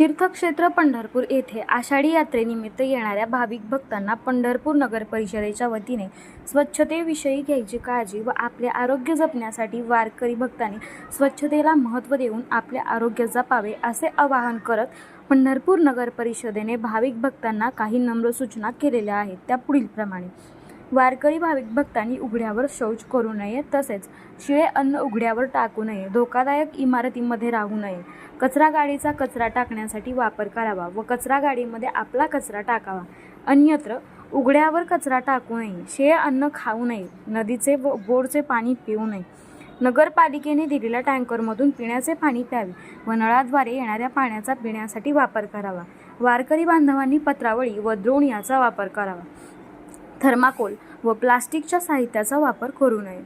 तीर्थक्षेत्र पंढरपूर येथे आषाढी यात्रेनिमित्त येणाऱ्या भाविक भक्तांना पंढरपूर नगर परिषदेच्या वतीने स्वच्छतेविषयी घ्यायची काळजी व आपले आरोग्य जपण्यासाठी वारकरी भक्तांनी स्वच्छतेला महत्त्व देऊन आपले आरोग्य जपावे असे आवाहन करत पंढरपूर नगर परिषदेने भाविक भक्तांना काही नम्र सूचना केलेल्या आहेत. त्या पुढीलप्रमाणे. वारकरी भाविक भक्तांनी उघड्यावर शौच करू नये तसेच शिळे अन्न उघड्यावर टाकू नये धोकादायक इमारतीमध्ये राहू नये. कचरा गाडीचा कचरा टाकण्यासाठी वापर करावा व कचरा गाडीमध्ये आपला कचरा टाकावा. अन्यत्र उघड्यावर कचरा टाकू नये शिळे अन्न खाऊ नये नदीचे व बोरचे पाणी पिऊ नये. नगरपालिकेने दिलेल्या टँकरमधून पिण्याचे पाणी प्यावे व नळाद्वारे येणाऱ्या पाण्याचा पिण्यासाठी वापर करावा. वारकरी बांधवांनी पत्रावळी व द्रोण याचा वापर करावा. थर्माकोल व प्लास्टिकच्या साहित्याचा वापर करू नये.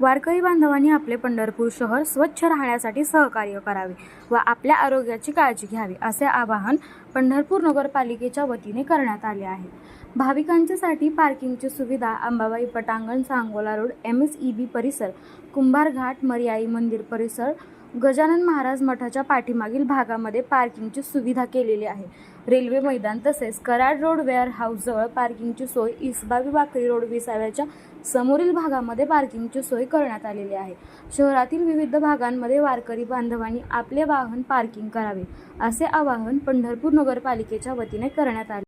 वारकरी बांधवांनी आपले पंढरपूर शहर स्वच्छ राहण्यासाठी सहकार्य करावे व आपल्या आरोग्याची काळजी घ्यावी असे आवाहन पंढरपूर नगरपालिकेच्या वतीने करण्यात आले आहे. भाविकांच्यासाठी पार्किंगची सुविधा अंबाबाई पटांगण Sangola road M S E B परिसर कुंभार घाट मर्याई मंदिर परिसर गजानन महाराज मठाच्या पाठीमागील भागामध्ये पार्किंगची सुविधा केलेली आहे. रेल्वे मैदान तसेच कराड रोड वेअर हाऊसजवळ पार्किंगची सोय इसबावी वाकरी रोड विसाव्याच्या समोरील भागामध्ये पार्किंगची सोय करण्यात आलेली आहे. शहरातील विविध भागांमध्ये वारकरी बांधवांनी आपले वाहन पार्किंग करावे असे आवाहन पंढरपूर नगरपालिकेच्या वतीने करण्यात आले.